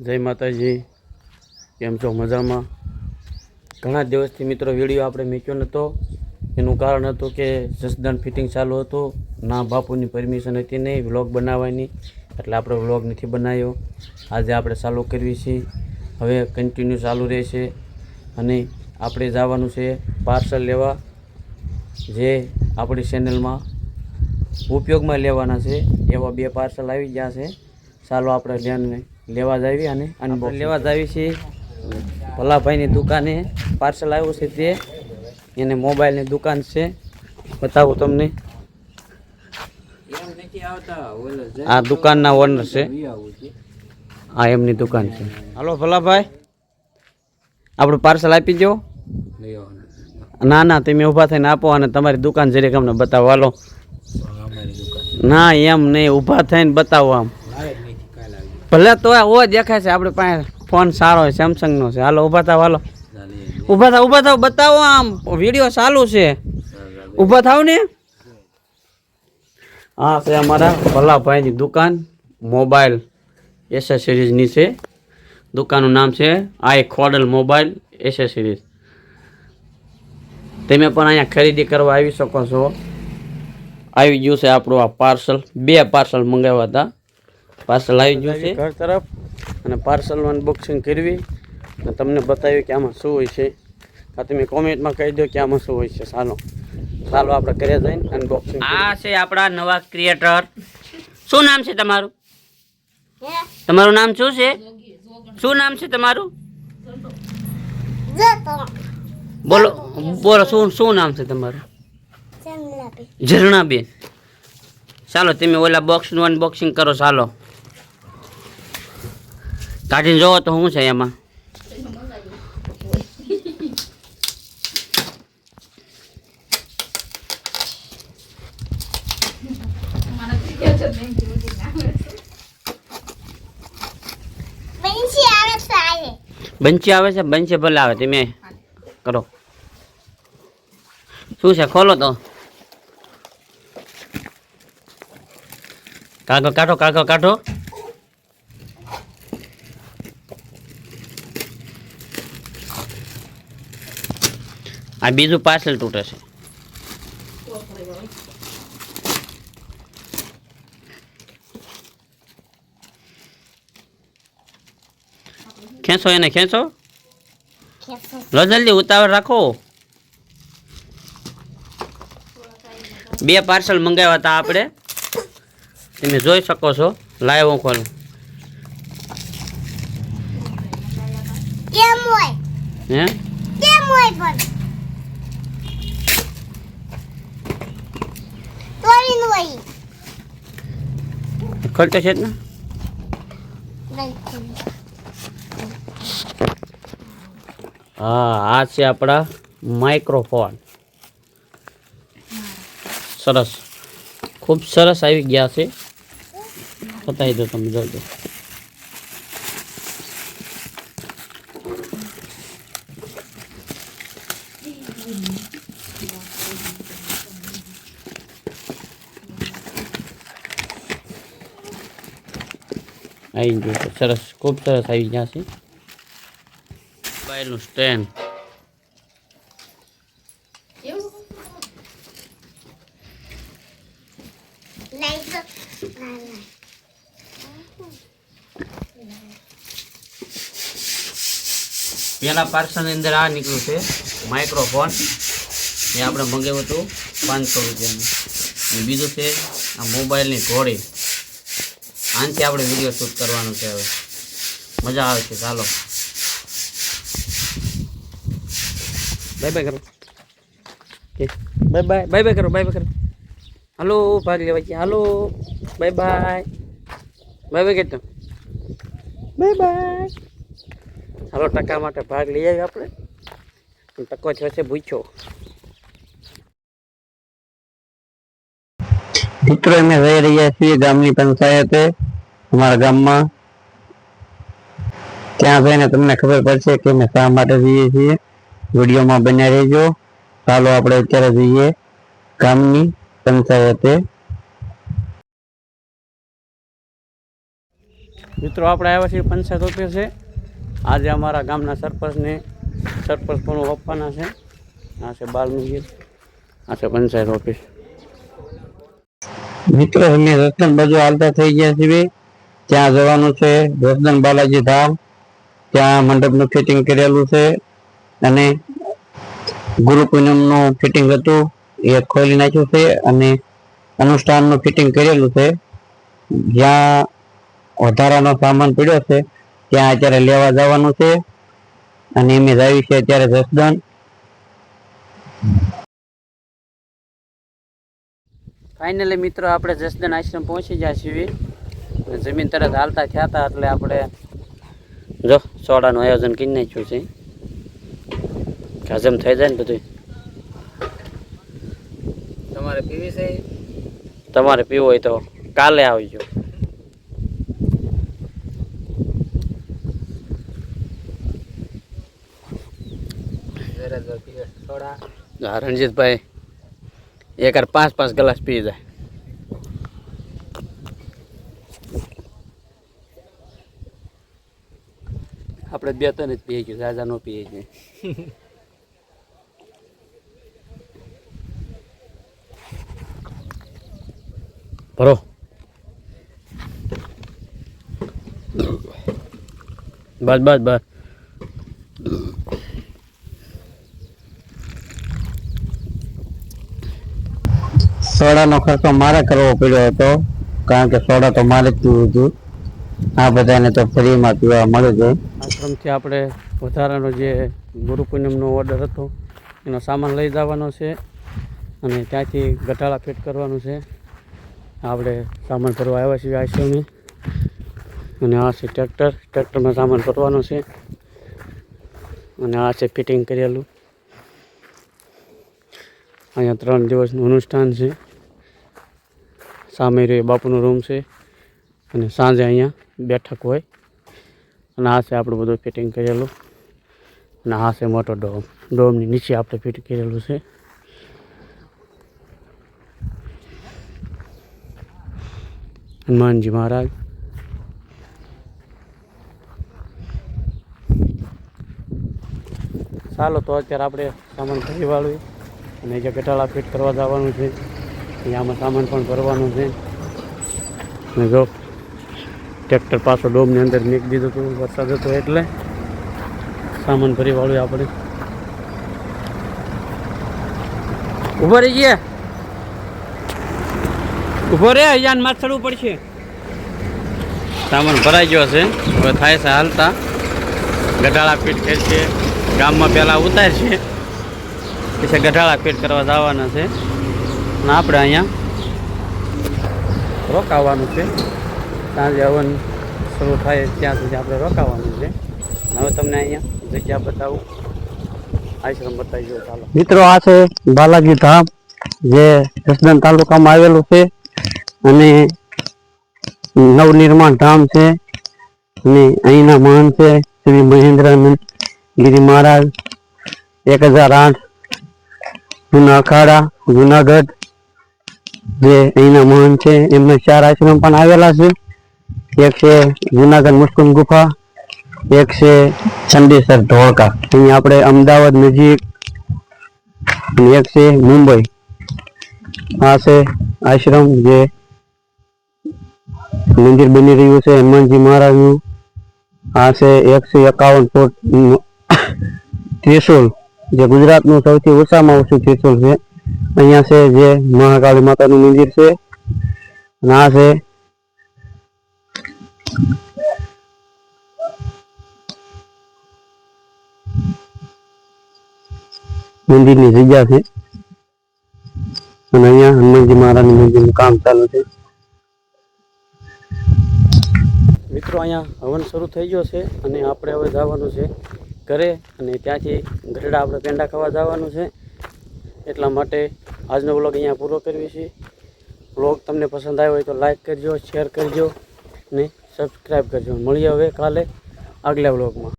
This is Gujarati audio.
જય માતાજી. કેમ છો? મજામાં? ઘણા દિવસથી મિત્રો વીડિયો આપણે મૂક્યો નહોતો એનું કારણ હતું કે જસદાન ફિટિંગ ચાલુ હતું. ના બાપુની પરમિશન હતી નહીં, વ્લોગ બનાવવાની. એટલે આપણે વ્લોગ નથી બનાવ્યો. આજે આપણે ચાલુ કરવી છે. હવે કન્ટિન્યુ ચાલુ રહેશે. અને આપણે જવાનું છે પાર્સલ લેવા, જે આપણી ચેનલમાં ઉપયોગમાં લેવાના છે. એવા બે પાર્સલ આવી ગયા છે. ચાલો આપણે લેને લેવા જાવી અને અનબોક્સ લેવા જાવી છીએ. ભલાભાઈની દુકાને પાર્સલ આવ્યું છે તે. એને મોબાઈલની દુકાન છે. બતાવું તમને. આ દુકાનના ઓનર છે. આ એમની દુકાન છે. હાલો ભલાભાઈ. આપણું પાર્સલ આપી દો ના ના તમે ઊભા થઈને આપો અને તમારી દુકાન જરીક અમને બતાવો. હાલો. ના એમ નહીં ઊભા થઈને બતાવો આમ. ભલે તો ઓ દેખાય છે, આપણે પાસે ફોન સારો છે સેમસંગનો છે. હાલો, ઊભા થાવ, હાલો. ઊભા થાવ ઊભા થાવ, બતાવો આમ, વીડિયો ચાલુ છે. ઊભા થાવ ને? હા છે અમારા ભલાભાઈની દુકાન, મોબાઈલ એસેસરીઝની છે. દુકાનનું નામ છે આઈ ખોડલ મોબાઈલ એસેસરીઝ. તમે પણ અહીંયા ખરીદી કરવા આવી શકો છો. આવી ગયું છે આપણું આ પાર્સલ. બે પાર્સલ મંગાવ્યા હતા. પાર્સલ આવી ગયું છે. ઘર તરફ. અને પાર્સલનું અનબોક્સિંગ કરવી. અને તમને બતાવ્યું કે આમાં શું હોય છે. આ તમે કોમેન્ટમાં કહી દો કે આમાં શું હોય છે. સાલો ચાલો આપણે ઘરે જઈને અનબોક્સિંગ આ છે આપણા નવા ક્રિએટર શું નામ છે તમારું? તમારું નામ શું છે? શું નામ છે તમારું? બોલો બોલો શું શું નામ છે તમારું? ઝરણાબેન. ચાલો તમે ઓલા બોક્સનું અનબોક્સિંગ કરો ચાલો. કાઢીને જોવો તો શું છે એમાં? બંચી આવે છે? બંચી ભલે આવે તમે કરો. શું છે ખોલો તો. કાગળ કાઢો કાગળ કાઢો. આ બીજું પાર્સલ તૂટે છે. ખેંચો એને ખેંચો. લો જલ્દી ઉતાવળ રાખો. બે પાર્સલ મંગાવ્યા હતા આપણે. તમે જોઈ શકો છો લાઈવ હું ખોલું. કેમ હોય. હે? કેમ હોય પણ. હોય. ખોલતો છે ને? હા આ છે આપણા માઇક્રોફોન સરસ. ખૂબ સરસ આવી ગયા છે. બતાવી દો તમે જોજો. આવી ગયું છે સરસ, ખૂબ સરસ આવી ગયા છે. મોબાઈલનું સ્ટેન્ડ ના પાર્સલની અંદર આ નીકળ્યું છે માઇક્રોફોન એ આપણે મંગાવ્યું હતું પાંચસો રૂપિયાનું. બીજું છે, આ મોબાઈલની ઘોડી. આનાથી આપણે વીડિયો શૂટ કરવાનું છે હવે. મજા આવે છે, ચાલો. બાય બાય કરો. બાય બાય બાય બાય કરો બાય બાય કરો. હાલો ભાગ લેવા છે. હાલો બાય બાય બાય બાય કહેતો. બાય બાય હાલો ટકા માટે ભાગ લઈ આવ્યો આપણે. ટકો થયો છે ભૂખ્યો. મિત્રો અમે રહી રહ્યા છીએ ગામની પંચાયતે, અમારા ગામમાં. ત્યાં જઈને તમને ખબર પડશે કે અમે શા માટે જઈએ છીએ. વિડીયોમાં બન્યા રહેજો. ચાલો આપણે અત્યારે જઈએ ગામની પંચાયતે. મિત્રો, આપણે આવ્યા છીએ પંચાયત ઓફિસે. આજે અમારા ગામના સરપંચને સરપંચ પણ આપવાના છે. આ છે બાલ મંદિર. આ છે પંચાયત ઓફિસ. મિત્રો, અમે રતન બાજુ હાલતા થઈ ગયા છીએ. ત્યાં જવાનું છે રતન બાલાજી ધામ. ત્યાં મંડપનું ફિટિંગ કરેલું છે અને ગુરુ પૂનમનું ફિટિંગ હતું, એ ખોલી નાખ્યું છે અને અનુષ્ઠાનનું ફિટિંગ કરેલું છે. જ્યાં વધારાનો સામાન પડ્યો છે, ત્યાં અત્યારે લેવા જવાનું છે. અને એમ આવી છે અત્યારે જસદણ. ફાઇનલી મિત્રો આપણે જસદન આશ્રમ પહોંચી ગયા છીએ. જમીન તરત હાલતા થયા હતા એટલે આપણે જો સોડાનું આયોજન કરી નાખ્યું છે. હજમ થઈ જાય ને બધું તમારે પીવી છે? તમારે પીવું હોય તો કાલે આવજો. રણજીતભાઈ. એક પાંચ પાંચ ગ્લાસ પી જાય. આપણે બે ત્રણ જ પીએ છીએ રાજા નો પીએ છીએ. ભરો. બસ બસ બસ. સોડાનો ખર્ચો મારે કરવો પડ્યો હતો, કારણ કે સોડા તો મારે જ પીવું હતું. આ બધાને તો ફ્રીમાં પીવા મળે છે આશ્રમથી આપણે વધારાનો જે ગુરુ પૂનમનો ઓર્ડર હતો, એનો સામાન લઈ જવાનો છે અને ત્યાંથી ગટાળા ફિટ કરવાનું છે. આપણે સામાન ભરવા આવ્યા છીએ આશ્રમે અને આ છે ટ્રેક્ટર, ટ્રેક્ટરમાં સામાન ભરવાનો છે. અને આ છે ફિટિંગ કરેલું. અહીંયા ત્રણ દિવસનું અનુષ્ઠાન છે. સામે રહે બાપુનો રૂમ છે. અને સાંજે અહીંયા બેઠક હોય. અને આ છે આપણું બધું ફિટિંગ કરેલું. અને આ છે મોટો ડોમ. ડોમની નીચે આપણે ફિટ કરેલું છે. હનુમાનજી મહારાજ. ચાલો તો અત્યારે આપણે સામાન ખરી વાળવી. અને જે ગટાળા ફિટ કરવા જવાનું છે. અહીંયામાં સામાન પણ ભરવાનું છે. ને જો, ટ્રેક્ટર પાછો ડોમની અંદર મૂકી દીધું હતું, વરસાદ હતો એટલે સામાન ભરી વાળું આપણે. ઊભો રહી ગયા? ઊભો રે અહીંયા માથ ચડવું પડશે. સામાન ભરાઈ ગયો છે. હવે થાય છે હાલતા. ગટાળા ફિટ છે. ગામમાં પહેલાં ઉતારશે પછી ગઢાળા પીઠ કરવા જવાના છે. અને આપણે અહીંયા રોકાવાનું છે. સાંજે હવન શરૂ થાય ત્યાં સુધી આપણે રોકાવાનું છે. હવે તમને અહીંયા જગ્યા બતાવું. આશ્રમ બતાવી દો ચાલો. મિત્રો, આ છે બાલાજી ધામ, જે જસદન તાલુકામાં આવેલું છે. અને નવનિર્માણ ધામ છે. અને અહીંના મહાન છે શ્રી મહેન્દ્રાનંદ ગિરી મહારાજ. એક હજાર આઠ જૂના અખાડા, જુનાગઢ જે અહીંના મહાન છે, એમને ચાર આશ્રમ પણ આવેલા છે. એક છે જુનાગઢ મુસ્કુમ ગુફા, એક છે ચંદીસર ધોળકા. અહીં આપણે અમદાવાદ નજીક એક છે મુંબઈ. આ છે આશ્રમ જે મંદિર બની રહ્યું છે, હનુમાનજી મહારાજનું. આ છે એકસો એકાવન ફૂટ ત્રિશુલ જે ગુજરાતનું સૌથી ઓછામાં ઓછું ત્રિશુલ છે. અહીંયા છે જે મહાકાળી માતાનું મંદિર છે. અને આ છે મંદિરની જગ્યા છે. અને અહીંયા હનુમાનજી મહારાજનું મંદિરનું કામ ચાલુ છે. મિત્રો, અહીંયા હવન શરૂ થઈ ગયો છે અને આપણે હવે જવાનું છે ઘરે અને ત્યાંથી ગરડા આપણે પેંડા ખાવા જવાનું છે. એટલા માટે આજનો વ્લોગ અહીંયા પૂરો કરીએ છે. વ્લોગ તમને પસંદ આવ્યો હોય તો લાઈક કરજો શેર કરજો ને સબસ્ક્રાઈબ કરજો. મળીએ હવે કાલે આગલા વ્લોગમાં